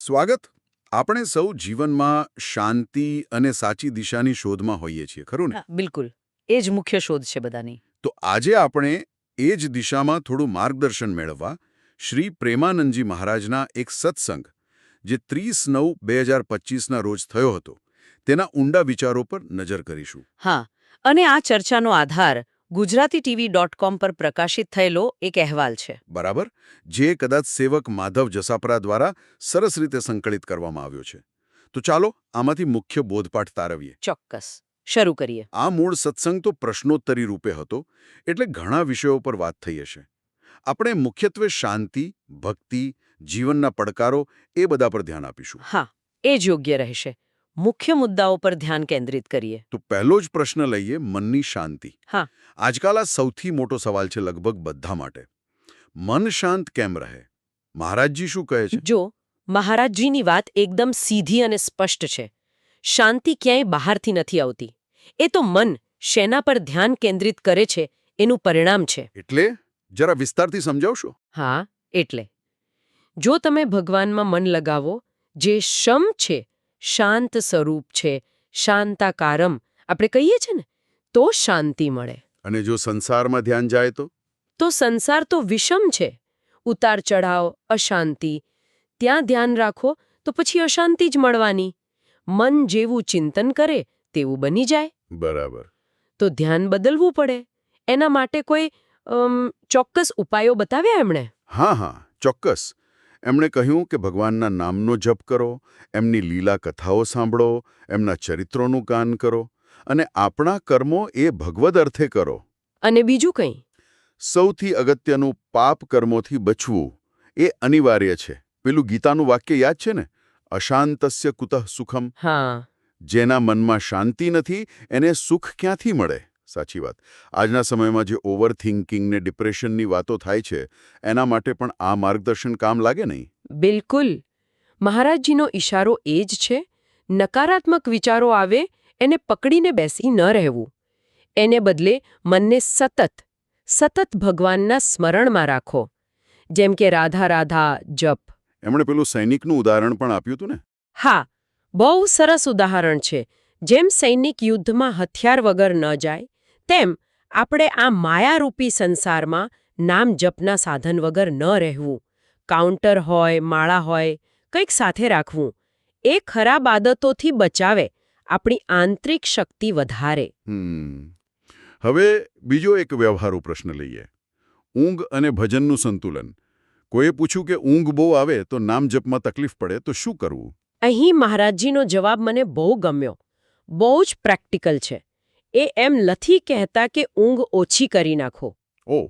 સ્વાગત. આપણે સૌ જીવનમાં શાંતિ અને સાચી દિશાની શોધમાં હોઈએ છીએ ખરું ને? બિલકુલ. એ જ મુખ્ય શોધ છે બધાની. તો આજે આપણે એ જ દિશામાં થોડું માર્ગદર્શન મેળવવા શ્રી પ્રેમાનંદજી મહારાજના એક સત્સંગ જે ત્રીસ નવ બે હજાર પચીસના રોજ થયો હતો તેના ઊંડા વિચારો પર નજર કરીશું. હા અને આ ચર્ચાનો આધાર ગુજરાતી ટીવી ડોટ કોમ પર પ્રકાશિત થયેલો એક અહેવાલ છે. બરાબર? જે કદાચ સેવક માધવ જસાપરા દ્વારા સરસ રીતે સંકલિત કરવામાં આવ્યો છે. તો ચાલો આમાંથી મુખ્ય બોધપાઠ તારવીએ. ચોક્કસ. શરૂ કરીએ. આ મૂળ સત્સંગ તો પ્રશ્નોત્તરી રૂપે હતો એટલે ઘણા વિષયો પર વાત થઈ હશે. આપણે મુખ્યત્વે શાંતિ ભક્તિ જીવનના પડકારો એ બધા પર ધ્યાન આપીશું. હા એ જ યોગ્ય રહેશે. મુખ્ય મુદ્દાઓ પર ધ્યાન કેન્દ્રિત કરીએ. તો પહેલો જ પ્રશ્ન લઈએ મનની શાંતિ. હા. આજકાલ આ સૌથી મોટો સવાલ છે લગભગ બધા માટે. મન શાંત કેમ રહે? મહારાજજી શું કહે છે? જો મહારાજજીની વાત એકદમ સીધી અને સ્પષ્ટ છે. શાંતિ ક્યાંય બહારથી નથી આવતી. એ તો મન શેના પર ધ્યાન કેન્દ્રિત કરે છે એનું પરિણામ છે. એટલે? જરા વિસ્તારથી સમજાવશો? હા એટલે. જો તમે ભગવાનમાં મન લગાવો જે શમ છે શાંત સ્વરૂપ છે શાંતાકારમ. આપણે કહીએ છીએ ને તો શાંતિ મળે. અને જો સંસારમાં ધ્યાન જાય તો? તો સંસાર તો વિષમ છે. ઉતાર ચઢાવ અશાંતિ. ત્યાં ધ્યાન રાખો તો પછી અશાંતિ જ મળવાની. મન જેવું ચિંતન કરે તેવું બની જાય. બરાબર. તો ધ્યાન બદલવું પડે. એના માટે કોઈ ચોક્કસ ઉપાયો બતાવ્યા એમણે? હા હા ચોક્કસ. એમણે કહ્યું કે ભગવાનના નામનો જપ કરો એમની લીલા કથાઓ સાંભળો એમના ચરિત્રોનું ગાન કરો અને આપણા કર્મો એ ભગવદ અર્થે કરો. અને બીજું કંઈ? સૌથી અગત્યનું પાપ કર્મોથી બચવું એ અનિવાર્ય છે. પેલું ગીતાનું વાક્ય યાદ છે ને? અશાંતસ્ય કુતઃ સુખમ. હા. જેના મનમાં શાંતિ નથી એને સુખ ક્યાંથી મળે? સાચી વાત. આજના સમયમાં જે ઓવર થિંકિંગ ને ડિપ્રેશનની વાતો થાય છે એના માટે પણ આ માર્ગદર્શન કામ લાગે નહીં? બિલકુલ. મહારાજજીનો ઇશારો એ જ છે નકારાત્મક વિચારો આવે એને પકડીને બેસી ન રહેવું. એને બદલે મનને સતત સતત ભગવાનના સ્મરણમાં રાખો. જેમ કે રાધા રાધા જપ. એમણે પેલું સૈનિકનું ઉદાહરણ પણ આપ્યું હતું ને? હા બહુ સરસ ઉદાહરણ છે. જેમ સૈનિક યુદ્ધમાં હથિયાર વગર ન જાય તેમ આપણે આ માયારૂપી સંસારમાં નામ જપના સાધન વગર ન રહેવું. કાઉન્ટર હોય માળા હોય કંઈક સાથે રાખવું. એ ખરાબ આદતોથી બચાવે આપણી આંતરિક શક્તિ વધારે. હવે બીજો એક વ્યવહારુ પ્રશ્ન લઈએ. ઊંઘ અને ભજનનું સંતુલન. કોઈએ પૂછ્યું કે ઊંઘ બહુ આવે તો નામ જપમાં તકલીફ પડે તો શું કરવું? અહીં મહારાજજીનો જવાબ મને બહુ ગમ્યો. બહુ જ પ્રેક્ટિકલ છે. એ એમ નથી કહેતા કે ઊંઘ ઓછી કરી નાખો. ઓ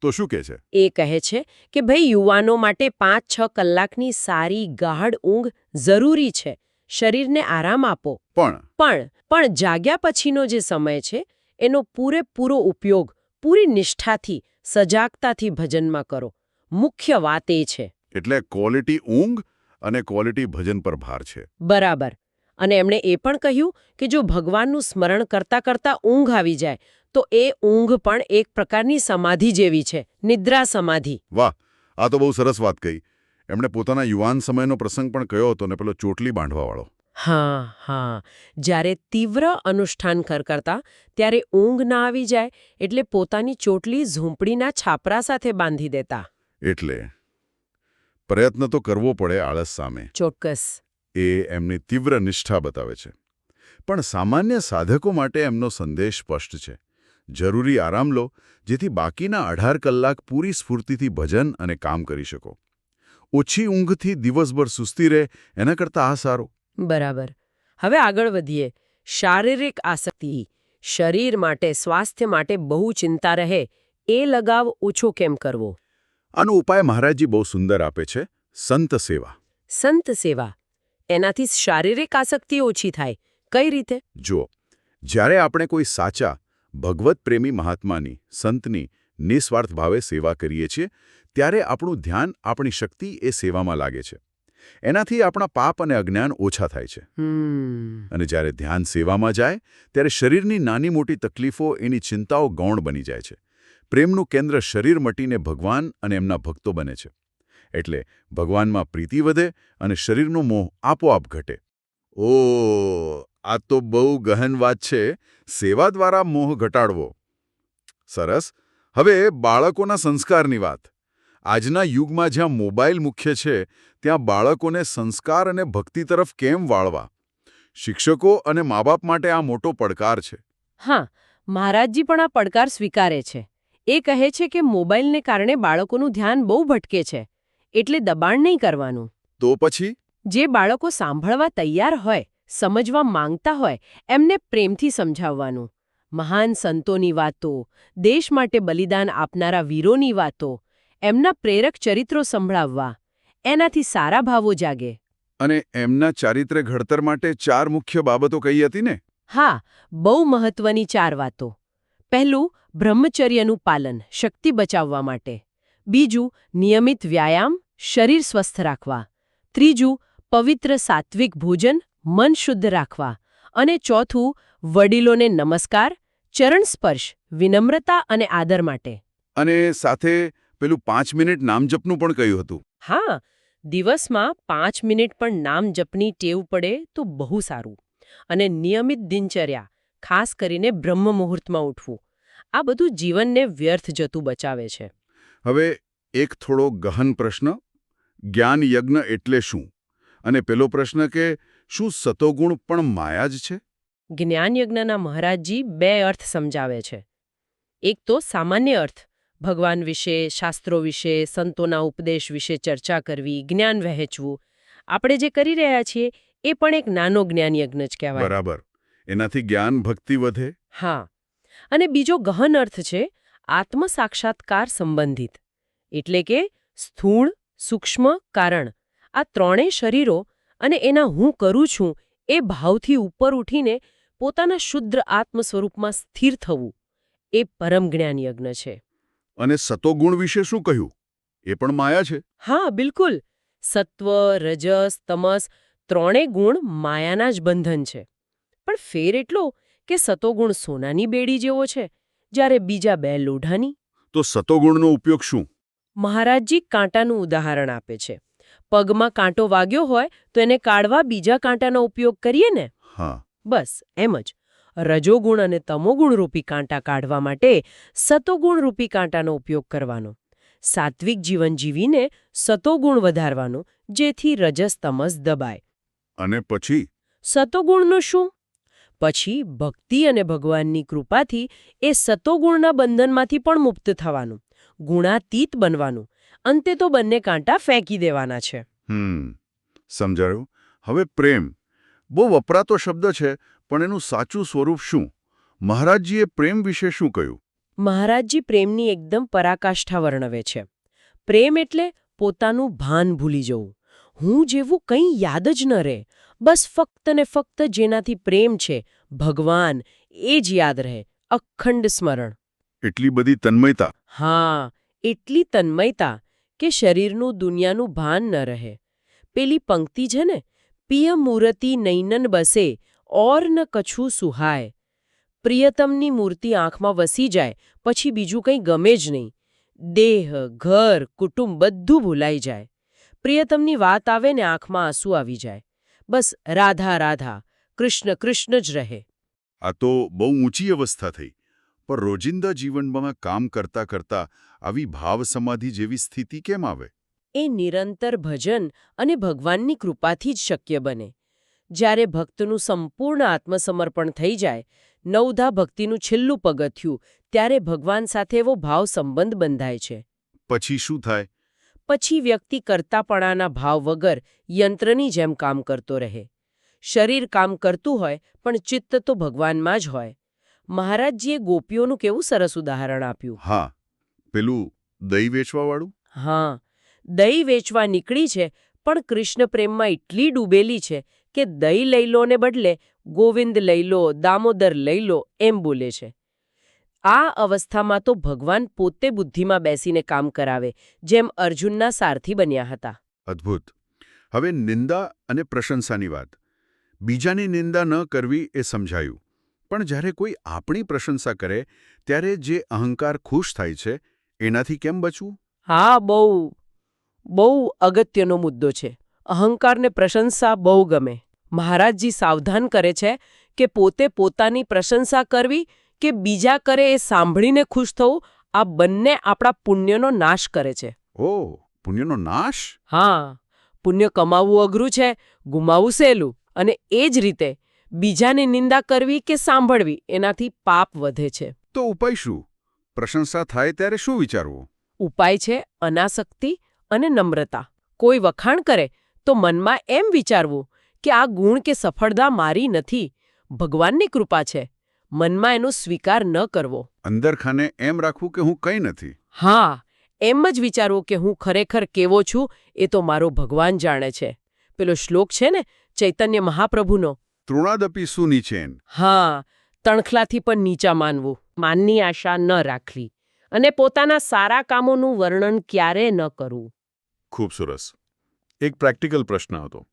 તો શું કહે છે? એ કહે છે કે ભાઈ યુવાનો માટે પાંચ છ કલાકની સારી ગાઢ ઊંઘ જરૂરી છે. શરીરને આરામ આપો. પણ? પણ પણ જાગ્યા પછીનો જે સમય છે એનો પૂરેપૂરો ઉપયોગ પૂરી નિષ્ઠાથી સજાગતાથી ભજનમાં કરો. મુખ્ય વાત એ છે. એટલે ક્વોલિટી ઊંઘ અને ક્વોલિટી ભજન પર ભાર છે. બરાબર. અને એમણે એ પણ કહ્યું કે જો ભગવાનનું સ્મરણ કરતા કરતા ઊંઘ આવી જાય તો એ ઊંઘ પણ એક પ્રકારની સમાધિ જેવી છે નિદ્રા સમાધિ. વાહ આ તો બહુ સરસ વાત કહી. એમણે પોતાના યુવાન સમયનો પ્રસંગ પણ કહ્યો હતો ને પેલો ચોટલી બાંધવાવાળો. હા હા. જ્યારે તીવ્ર અનુષ્ઠાન કર કરતા ત્યારે ઊંઘ ના આવી જાય એટલે પોતાની ચોટલી ઝૂંપડીના છાપરા સાથે બાંધી દેતા. એટલે. પ્રયત્ન તો કરવો પડે આળસ સામે. ચોક્કસ. એ એમની તીવ્ર નિષ્ઠા બતાવે છે. પણ સામાન્ય સાધકો માટે એમનો સંદેશ સ્પષ્ટ છે. જરૂરી આરામ લો જેથી બાકીના અઢાર કલાક પૂરી સ્ફૂર્તિથી ભજન અને કામ કરી શકો. ઓછી ઊંઘથી દિવસભર સુસ્તી રહે એના કરતાં આ સારું. બરાબર. હવે આગળ વધીએ. શારીરિક આસક્તિ. શરીર માટે સ્વાસ્થ્ય માટે બહુ ચિંતા રહે. એ લગાવ ઓછો કેમ કરવો? આનો ઉપાય મહારાજજી બહુ સુંદર આપે છે. સંત સેવા. સંત સેવા. એનાથી શારીરિક આસક્તિ ઓછી થાય. કઈ રીતે? જુઓ જ્યારે આપણે કોઈ સાચા ભગવત પ્રેમી મહાત્માની સંતની નિસ્વાર્થ ભાવે સેવા કરીએ છીએ ત્યારે આપણું ધ્યાન આપણી શક્તિ એ સેવામાં લાગે છે. એનાથી આપણા પાપ અને અજ્ઞાન ઓછા થાય છે. અને જ્યારે ધ્યાન સેવામાં જાય ત્યારે શરીરની નાની મોટી તકલીફો એની ચિંતાઓ ગૌણ બની જાય છે. પ્રેમનું કેન્દ્ર શરીર મટીને ભગવાન અને એમના ભક્તો બને છે. એટલે ભગવાનમાં પ્રીતિ વધે અને શરીરનો મોહ આપોઆપ ઘટે. ઓ આ તો બહુ ગહન વાત છે. સેવા દ્વારા મોહ ઘટાડવો. સરસ. હવે બાળકોના સંસ્કારની વાત. આજના યુગમાં જ્યાં મોબાઈલ મુખ્ય છે, ત્યાં બાળકોને સંસ્કાર અને ભક્તિ તરફ કેમ વાળવા? શિક્ષકો અને મા બાપ માટે આ મોટો પડકાર છે. હા, મહારાજજી પણ આ પડકાર સ્વીકારે છે. એ કહે છે કે મોબાઈલને કારણે બાળકોનું ધ્યાન બહુ ભટકે છે. એટલે દબાણ નહીં કરવાનું. તો પછી? જે બાળકો સાંભળવા તૈયાર હોય સમજવા માંગતા હોય એમને પ્રેમથી સમજાવવાનું. મહાન સંતોની વાતો દેશ માટે બલિદાન આપનારા વીરોની વાતો એમના પ્રેરક ચરિત્રો સંભળાવવા એનાથી સારા ભાવો જાગે. અને એમના ચારિત્ર ઘડતર માટે ચાર મુખ્ય બાબતો કહી હતી ને? હા બહુ મહત્વની ચાર વાતો. પહેલું બ્રહ્મચર્યનું પાલન શક્તિ બચાવવા માટે. બીજું નિયમિત વ્યાયામ શરીર સ્વસ્થ રાખવા. ત્રીજું પવિત્ર સાત્વિક ભોજન મન શુદ્ધ રાખવા. અને ચોથું વડીલોને નમસ્કાર ચરણ સ્પર્શ વિનમ્રતા અને આદર માટે. અને સાથે પેલું પાંચ મિનિટ નામ જપનું પણ કહ્યું હતું. હા દિવસમાં પાંચ મિનિટ પણ નામ જપની ટેવ પડે તો બહુ સારું. અને નિયમિત દિનચર્યા ખાસ કરીને બ્રહ્મ મુહૂર્તમાં ઉઠવું. આ બધું જીવનને વ્યર્થ જતું બચાવે છે. હવે એક થોડો ગહન પ્રશ્ન. જ્ઞાન યજ્ઞ એટલે શું? અને પેલો પ્રશ્ન કે શું સતોગુણ પણ માયા જ છે? જ્ઞાન યજ્ઞના મહારાજજી બે અર્થ સમજાવે છે. એક તો સામાન્ય અર્થ ભગવાન વિશે શાસ્ત્રો વિશે સંતોના ઉપદેશ વિશે ચર્ચા કરવી જ્ઞાન વહેંચવું. આપણે જે કરી રહ્યા છીએ એ પણ એક નાનો જ્ઞાન યજ્ઞ જ કહેવાય. બરાબર. એનાથી જ્ઞાન ભક્તિ વધે. હા. અને બીજો ગહન અર્થ છે આત્મ સાક્ષાત્કાર સંબંધિત. એટલે કે સ્થૂળ સૂક્ષ્મ કારણ. આ ત્રણેય શરીરો અને એના હું કરું છું એ ભાવથી ઉપર ઉઠીને પોતાના શુદ્ધ આત્મ સ્વરૂપમાં સ્થિર થવું. એ પરમ જ્ઞાન યજ્ઞ છે. અને સતોગુણ વિશે શું કહ્યું? એ પણ માયા છે? હા બિલકુલ. સત્વ રજસ તમસ ત્રણેય ગુણ માયાના જ બંધન છે. પણ ફેર એટલો કે સતોગુણ સોનાની બેડી જેવો છે. જ્યારે બીજા બે લોઢાની? તો સતોગુણનો ઉપયોગ શું? મહારાજજી કાંટાનું ઉદાહરણ આપે છે. પગમાં કાંટો વાગ્યો હોય તો એને કાઢવા બીજા કાંટાનો ઉપયોગ કરીએ ને? હા. બસ એમ જ. રજોગુણ અને તમોગુણરૂપી કાંટા કાઢવા માટે સતોગુણરૂપી કાંટાનો ઉપયોગ કરવાનો. સાત્વિક જીવન જીવીને સતોગુણ વધારવાનો જેથી રજસ તમસ દબાય. અને પછી? સતોગુણનું શું? પછી ભક્તિ અને ભગવાનની કૃપાથી એ સતોગુણના બંધનમાંથી પણ મુક્ત થવાનું ગુણાતીત બનવાનું. અંતે તો બંને કાંટા ફેંકી દેવાના છે. હમ સમજાયું. હવે પ્રેમ. બહુ વપરાતો શબ્દ છે પણ એનું સાચું સ્વરૂપ શું? મહારાજજીએ પ્રેમ વિશે શું કહ્યું? મહારાજજી પ્રેમની એકદમ પરાકાષ્ઠા વર્ણવે છે. પ્રેમ એટલે પોતાનું ભાન ભૂલી જવું. હું જેવું કંઈ યાદ જ ન રહે. બસ ફક્ત ને ફક્ત જેનાથી પ્રેમ છે ભગવાન એ જ યાદ રહે અખંડ સ્મરણ. એટલી બધી તન્મયતા. હા એટલી તન્મયતા કે શરીરનું દુનિયાનું ભાન ન રહે. પેલી પંક્તિ છે ને પિય મૂર્તિ નૈનન બસે ઓર ન કછું સુહાય. પ્રિયતમની મૂર્તિ આંખમાં વસી જાય પછી બીજું કંઈ ગમે જ નહીં. દેહ ઘર કુટુંબ બધું ભૂલાઈ જાય. પ્રિયતમની વાત આવે ને આંખમાં આંસુ આવી જાય. બસ રાધા રાધા કૃષ્ણ કૃષ્ણ જ રહે. આ તો બહુ ઊંચી અવસ્થા થઈ પણ રોજિંદા જીવનમાં કામ કરતા કરતા આવી ભાવ સમાધિ જેવી સ્થિતિ કેમ આવે? એ નિરંતર ભજન અને ભગવાનની કૃપાથી જ શક્ય બને. જ્યારે ભક્તનું સંપૂર્ણ આત્મસમર્પણ થઈ જાય નવધા ભક્તિનું છેલ્લું પગથિયું ત્યારે ભગવાન સાથે એવો ભાવ સંબંધ બંધાય છે. પછી શું થાય? પછી વ્યક્તિ કરતાપણાના ભાવ વગર યંત્રની જેમ કામ કરતો રહે. શરીર કામ કરતું હોય પણ ચિત્ત તો ભગવાનમાં જ હોય. મહારાજજીએ ગોપીઓનું કેવું સરસ ઉદાહરણ આપ્યું? હા પેલું દહીં વેચવાવાળું? હા દહીં વેચવા નીકળી છે પણ કૃષ્ણ પ્રેમમાં એટલી ડૂબેલી છે કે દહીં લઈ લો ને બદલે ગોવિંદ લઈ લો દામોદર લઈ લો એમ બોલે છે. આ અવસ્થામાં તો ભગવાન પોતે બુદ્ધિમાં બેસીને કામ કરાવે જેમ અર્જુનના સારથી બન્યા હતા. અદ્ભુત. હવે નિંદા અને પ્રશંસાની વાત. બીજાની નિંદા ન કરવી એ સમજાયું. પણ જ્યારે કોઈ આપણી પ્રશંસા કરે ત્યારે જે અહંકાર ખુશ થાય છે એનાથી કેમ બચવું? હા બહુ બહુ અગત્યનો મુદ્દો છે. અહંકારને પ્રશંસા બહુ ગમે. મહારાજજી સાવધાન કરે છે કે પોતે પોતાની પ્રશંસા કરવી કે બીજા કરે એ સાંભળીને ખુશ થવું આ બંને આપણા પુણ્યનો નાશ કરે છે. ઓ પુણ્યનો નાશ? હા પુણ્ય કમાવવું અઘરું છે ગુમાવવું સહેલું અને એ જ રીતે બીજાની નિંદા કરવી કે સાંભળવી એનાથી પાપ વધે છે. તો ઉપાય શું? પ્રશંસા થાય ત્યારે શું વિચારવું? ઉપાય છે અનાસક્તિ અને નમ્રતા. કોઈ વખાણ કરે તો મનમાં એમ વિચારવું કે આ ગુણ કે સફળતા મારી નથી. ભગવાનની કૃપા છે. મનમાં એનો સ્વીકાર ન કરવો. અંદરખાને એમ રાખવું કે હું કંઈ નથી. હા એમ જ વિચારવું કે હું ખરેખર કેવો છું એ તો મારો ભગવાન જાણે છે. પેલો શ્લોક છે ને ચૈતન્ય મહાપ્રભુનો. તૃણાદપી સુનિચેન હા તણખલાથી પણ નીચા માનવું. માનની આશા ન રાખવી. અને પોતાના સારા કામોનું વર્ણન ક્યારે ન કરવું. ખૂબ સરસ એક પ્રેક્ટિકલ પ્રશ્ન હતો.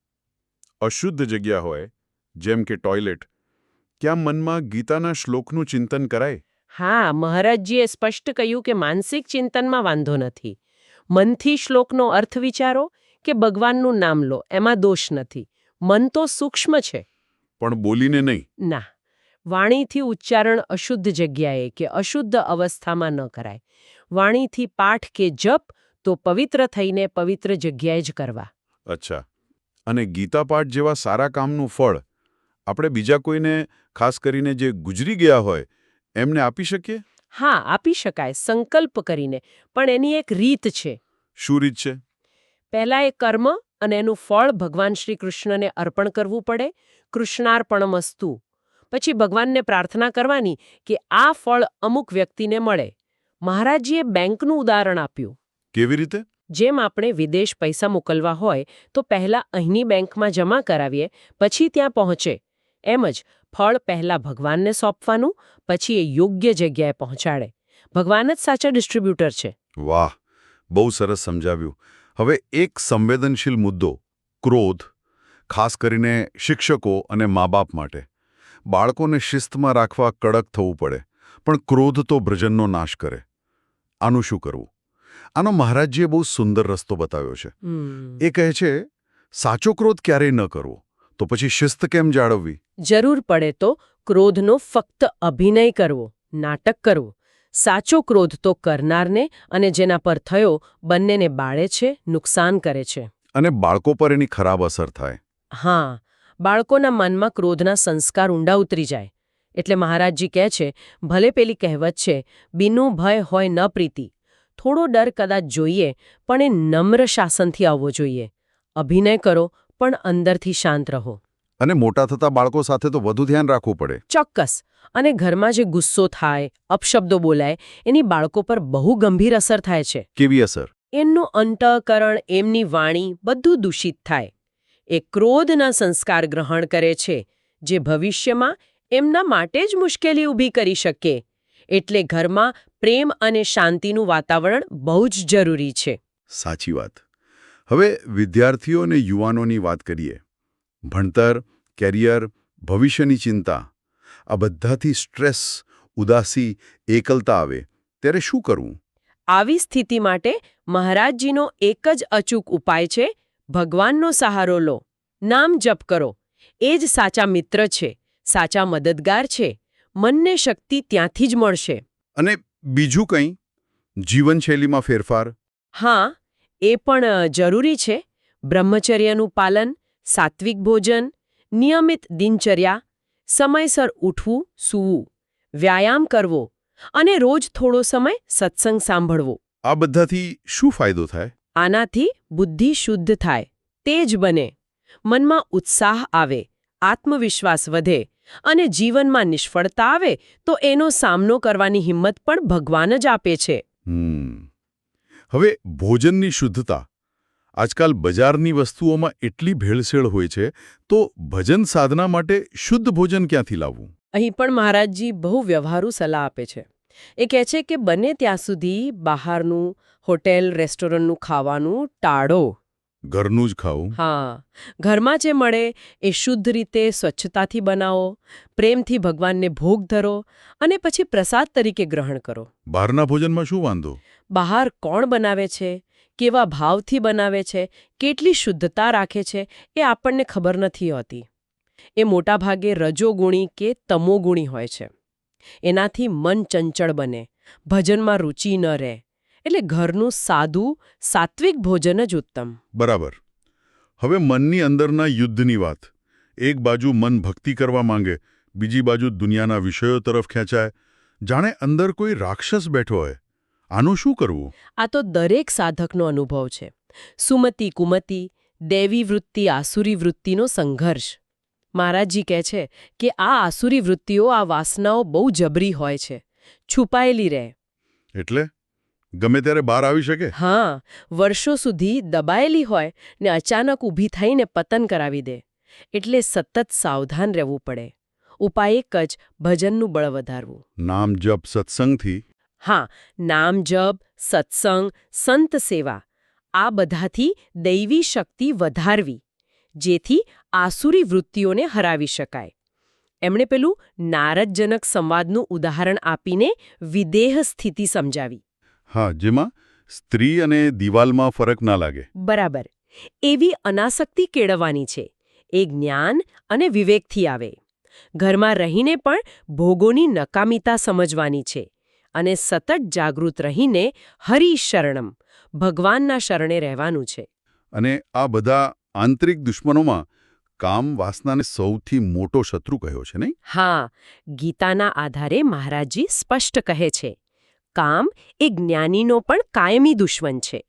અશુદ્ધ જગ્યા હોય જેમ કે ટોયલેટ ક્યાં મનમાં ગીતાના શ્લોકનું ચિંતન કરાય હા મહારાજજીએ સ્પષ્ટ કહ્યું કે માનસિક ચિંતનમાં વાંધો નથી. મનથી શ્લોકનો અર્થ વિચારો કે ભગવાનનું નામ લો એમાં દોષ નથી. મન તો સૂક્ષ્મ છે. પણ બોલીને નહીં. ના. વાણીથી ઉચ્ચારણ અશુદ્ધ જગ્યાએ કે અશુદ્ધ અવસ્થામાં ન કરાય. વાણીથી પાઠ કે જપ તો પવિત્ર થઈને પવિત્ર જગ્યાએ જ કરવા. અચ્છા. અને ગીતા પાઠ જેવા સારા કામનું ફળ આપણે બીજા કોઈને ખાસ કરીને જે ગુજરી ગયા હોય એમને આપી શકીએ? હા આપી શકાય સંકલ્પ કરીને. પણ એની એક રીત છે. શું રીત છે? પહેલા એ કર્મ અને એનું ફળ ભગવાન શ્રી કૃષ્ણને અર્પણ કરવું પડે કૃષ્ણાર્પણમસ્તુ પછી ભગવાનને પ્રાર્થના કરવાની કે આ ફળ અમુક વ્યક્તિને મળે. મહારાજજીએ બેંકનું ઉદાહરણ આપ્યું. કેવી રીતે? જેમ આપણે વિદેશ પૈસા મોકલવા હોય તો પહેલા અહીંની બેંકમાં જમા કરાવીએ પછી ત્યાં પહોંચે. એમ જ ફળ પહેલા ભગવાનને સોંપવાનું પછી એ યોગ્ય જગ્યાએ પહોંચાડે. ભગવાન જ સાચા ડિસ્ટ્રીબ્યુટર છે. વાહ બહુ સરસ સમજાવ્યું. હવે એક સંવેદનશીલ મુદ્દો ક્રોધ ખાસ કરીને શિક્ષકો અને મા બાપ માટે. બાળકોને શિસ્તમાં રાખવા કડક થવું પડે પણ ક્રોધ તો ભ્રજનનો નાશ કરે. આનું શું કરવું? આનો મહારાજજીએ બહુ સુંદર રસ્તો બતાવ્યો છે. એ કહે છે સાચો ક્રોધ ક્યારેય ન કરવો. તો પછી શિસ્ત કેમ જાળવવી? જરૂર પડે તો ક્રોધનો ફક્ત અભિનય કરવો નાટક કરવું. સાચો ક્રોધ તો કરનારને અને જેના પર થયો બંનેને બાળે છે નુકસાન કરે છે. અને બાળકો પર એની ખરાબ અસર થાય. હા બાળકોના મનમાં ક્રોધના સંસ્કાર ઊંડા ઉતરી જાય. એટલે મહારાજજી કહે છે ભલે પેલી કહેવત છે બીનું ભય હોય ન પ્રીતિ. થોડો ડર કદાચ જોઈએ પણ એ નમ્ર શાસનથી આવવો જોઈએ. અભિનય કરો પણ અંદરથી શાંત રહો. અને મોટા થતા બાળકો સાથે તો વધુ ધ્યાન રાખવું પડે. ચોક્કસ. અને ઘરમાં જે ગુસ્સો થાય અપશબ્દો બોલાય એની બાળકો પર બહુ ગંભીર અસર થાય છે. કેવી અસર? એમનું અંતઃકરણ એમની વાણી બધું દૂષિત થાય. એ ક્રોધના સંસ્કાર ગ્રહણ કરે છે જે ભવિષ્યમાં એમના માટે જ મુશ્કેલી ઊભી કરી શકે. એટલે ઘરમાં પ્રેમ અને શાંતિનું વાતાવરણ બહુ જ જરૂરી છે. સાચી વાત. હવે વિદ્યાર્થીઓ અને યુવાનોની વાત કરીએ. ભણતર કેરિયર ભવિષ્યની ચિંતા આ બધાથી સ્ટ્રેસ ઉદાસી એકલતા આવે. ત્યારે શું કરવું? આવી સ્થિતિ માટે મહારાજજીનો એક જ અચૂક ઉપાય છે ભગવાનનો સહારો લો. નામ જપ કરો. એ જ સાચા મિત્ર છે સાચા મદદગાર છે મનને શક્તિ ત્યાંથી જ મળશે. અને બીજું કંઈ? જીવનશૈલીમાં ફેરફાર? હા એ પણ જરૂરી છે. બ્રહ્મચર્યનું પાલન સાત્વિક ભોજન નિયમિત દિનચર્યા સમયસર ઉઠવું સૂવું વ્યાયામ કરવો અને રોજ થોડો સમય સત્સંગ સાંભળવો. આ બધાથી શું ફાયદો થાય? આનાથી બુદ્ધિ શુદ્ધ થાય તેજ બને મનમાં ઉત્સાહ આવે આત્મવિશ્વાસ વધે અને જીવનમાં નિષ્ફળતા આવે તો એનો સામનો કરવાની હિંમત પણ ભગવાન જ આપે છે. હમ. હવે ભોજનની શુદ્ધતા. આજકાલ બજારની વસ્તુઓમાં એટલી ભેળસેળ હોય છે તો ભજન સાધના માટે શુદ્ધ ભોજન ક્યાંથી લાવવું? અહીં પણ મહારાજજી બહુ વ્યવહારુ સલાહ આપે છે. એ કહે છે કે બને ત્યાં સુધી બહારનું હોટેલ રેસ્ટોરન્ટનું ખાવાનું ટાળો. ઘરનું જ ખાવું? હા. ઘરમાં જે મળે એ શુદ્ધ રીતે સ્વચ્છતાથી બનાવો પ્રેમથી ભગવાનને ભોગ ધરો અને પછી પ્રસાદ તરીકે ગ્રહણ કરો. બહારના ભોજનમાં શું વાંધો? બહાર કોણ બનાવે છે, કેવા ભાવથી બનાવે છે, કેટલી શુદ્ધતા રાખે છે એ આપણને ખબર નથી હોતી. એ મોટાભાગે રજોગુણી કે તમોગુણી હોય છે. એનાથી મન ચંચળ બને, ભજનમાં રુચિ ન રહે, એટલે ઘરનું સાદું, સાત્વિક ભોજન જ ઉત્તમ. બરાબર. હવે મનની અંદરના યુદ્ધની વાત. એક બાજુ મન ભક્તિ કરવા માંગે, બીજી બાજુ દુનિયાના વિષયો તરફ ખેંચાય. જાણે અંદર કોઈ રાક્ષસ બેઠો હોય. આનું શું કરવું? આ તો દરેક સાધકનો અનુભવ છે. સુમતિ કુમતિ દેવી વૃત્તિ આસુરી વૃત્તિનો સંઘર્ષ. મહારાજજી કહે છે કે આ આસુરી વૃત્તિઓ આ વાસનાઓ બહુ જબરી હોય છે. છુપાયેલી રહે. એટલે? ગમે ત્યારે બહાર આવી શકે? હા વર્ષો સુધી દબાયેલી હોય ને અચાનક ઊભી થઈને પતન કરાવી દે. એટલે સતત સાવધાન રહેવું પડે. ઉપાય એક જ ભજનનું બળ વધારવું. નામ જપ સત્સંગથી હા નામ જપ સત્સંગ સંત સેવા આ બધાથી દૈવી શક્તિ વધારવી જેથી આસુરી વૃત્તિઓને હરાવી શકાય. એમણે પેલું નારદજનક સંવાદનું ઉદાહરણ આપીને વિદેહ સ્થિતિ સમજાવી. હા જેમાં સ્ત્રી અને દિવાલમાં ફરક ના લાગે. બરાબર. એવી અનાસક્તિ કેળવવાની છે. એ જ્ઞાન અને વિવેકથી આવે. ઘરમાં રહીને પણ ભોગોની નકામિતા સમજવાની છે. અને સતત જાગૃત રહીને હરિશરણમ ભગવાનના શરણે રહેવાનું છે. અને આ બધા આંતરિક દુશ્મનોમાં કામ વાસનાને સૌથી મોટો શત્રુ કહ્યો છે નહીં? હા ગીતાના આધારે મહારાજજી સ્પષ્ટ કહે છે કામ એ જ્ઞાનીનો પણ કાયમી દુશ્મન છે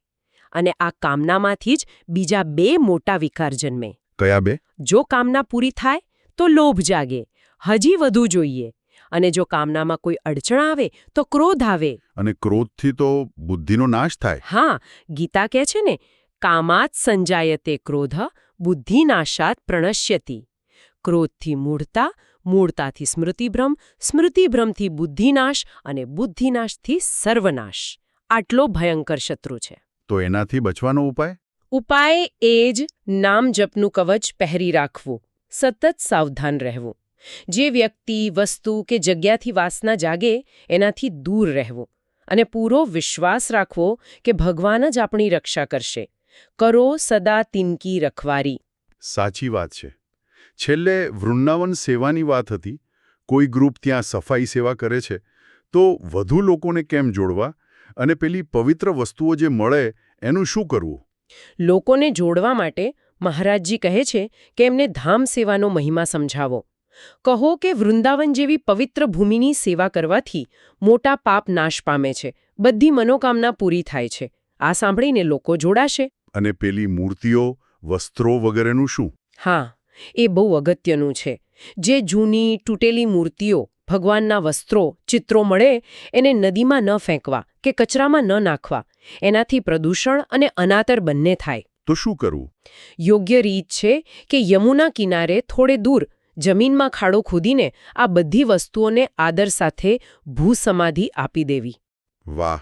અને આ કામનામાંથી જ બીજા બે મોટા વિકાર જન્મે. કયા બે? જો કામના પૂરી થાય તો લોભ જાગે હજી વધુ જોઈએ અને જો કામનામાં કોઈ અડચણ આવે તો ક્રોધ આવે. અને ક્રોધથી તો બુદ્ધિનો નાશ થાય. હા ગીતા કહે છે ને કામાત સંજાયતે ક્રોધ બુદ્ધિનાશાત પ્રણશ્યતિ. ક્રોધથી મૂળતા મૂળતાથી સ્મૃતિભ્રમ સ્મૃતિભ્રમથી બુદ્ધિનાશ અને બુદ્ધિનાશથી સર્વનાશ. આટલો ભયંકર શત્રુ છે. તો એનાથી બચવાનો ઉપાય? ઉપાય એ જ નામ જપનું કવચ પહેરી રાખવું. સતત સાવધાન રહેવું. જે વ્યક્તિ વસ્તુ કે જગ્યાથી વાસના જાગે એનાથી દૂર રહેવું અને પૂરો વિશ્વાસ રાખવો કે ભગવાન જ આપણી રક્ષા કરશે. કરો સદા તિનકી રખવારી. સાચી વાત છે. છેલ્લે વૃંદાવન સેવાની વાત હતી. કોઈ ગ્રુપ ત્યાં સફાઈ સેવા કરે છે. તો વધુ લોકોને કેમ જોડવા? અને પેલી પવિત્ર વસ્તુઓ જે મળે એનું શું કરવું? લોકોને જોડવા માટે મહારાજજી કહે છે કે એમને ધામ સેવાનો મહિમા સમજાવો. કહો કે વૃંદાવન જેવી પવિત્ર ભૂમિની સેવા કરવાથી મોટા પાપ નાશ પામે છે બધી મનોકામના પૂરી થાય છે. આ સાંભળીને લોકો જોડાશે. અને પેલી મૂર્તિઓ વસ્ત્રો વગેરેનું શું? હા એ બહુ અગત્યનું છે. જે જૂની તૂટેલી મૂર્તિઓ ભગવાનના વસ્ત્રો ચિત્રો મળે એને નદીમાં ન ફેંકવા કે કચરામાં ન નાખવા. એનાથી પ્રદૂષણ અને અનાતર બંને થાય. તો શું કરવું? યોગ્ય રીત છે કે યમુના કિનારે થોડે દૂર જમીનમાં ખાડો ખોદીને આ બધી વસ્તુઓને આદર સાથે ભૂસમાધિ આપી દેવી. વાહ!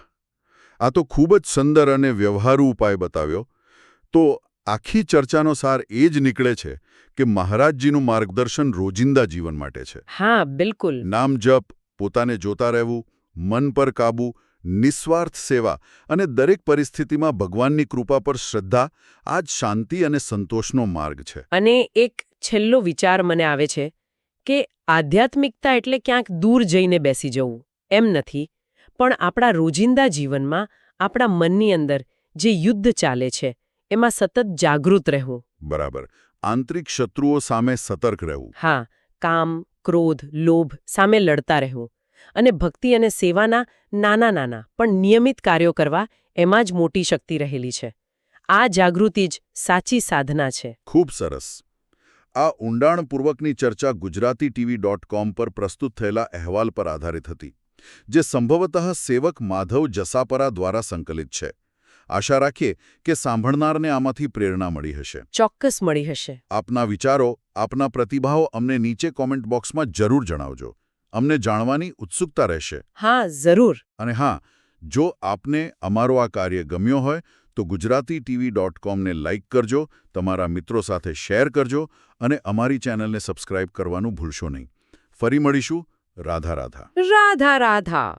આ તો ખૂબ જ સુંદર અને વ્યવહારુ ઉપાય બતાવ્યો. તો આખી ચર્ચાનો સાર એ જ નીકળે છે કે મહારાજજીનું માર્ગદર્શન રોજિંદા જીવન માટે છે. હા બિલકુલ. નામ જપ પોતાને જોતા રહેવું મન પર કાબૂ નિસ્વાર્થ સેવા અને દરેક પરિસ્થિતિમાં ભગવાનની કૃપા પર શ્રદ્ધા આ જ શાંતિ અને સંતોષનો માર્ગ છે. અને એક છેલ્લો વિચાર મને આવે છે કે આધ્યાત્મિકતા એટલે ક્યાંક દૂર જઈને બેસી જવું એમ નથી પણ આપણા રોજિંદા જીવનમાં આપણા મનની અંદર જે યુદ્ધ ચાલે છે એમાં સતત જાગૃત રહેવું. બરાબર. આંતરિક શત્રુઓ સામે સતર્ક રહેવું. હા કામ ક્રોધ લોભ સામે લડતા રહેવું અને ભક્તિ અને સેવાના નાના નાના પણ નિયમિત કાર્યો કરવા એમાં જ મોટી શક્તિ રહેલી છે. આ જાગૃતિ જ સાચી સાધના છે. ખૂબ સરસ. આ ઊંડાણપૂર્વકની ચર્ચા ગુજરાતી ટીવી ડોટ કોમ પર પ્રસ્તુત થયેલા અહેવાલ પર આધારિત હતી જે સંભવતઃ સેવક માધવ જસાપરા દ્વારા સંકલિત છે. આશા રાખીએ કે સાંભળનારને આમાંથી પ્રેરણા મળી હશે. ચોક્કસ મળી હશે. આપના વિચારો આપના પ્રતિભાવો અમને નીચે કોમેન્ટ બોક્સમાં જરૂર જણાવજો. અમને જાણવાની ઉત્સુકતા રહેશે. હા જરૂર. અને હા જો આપને અમારો આ કાર્ય ગમ્યો હોય તો ગુજરાતી ટીવી ડોટ કોમને લાઇક કરજો, તમારા મિત્રો સાથે શેર કરજો અને અમારી ચેનલને સબસ્ક્રાઇબ કરવાનું ભૂલશો નહીં. ફરી મળીશું. રાધા રાધા. રાધા રાધા.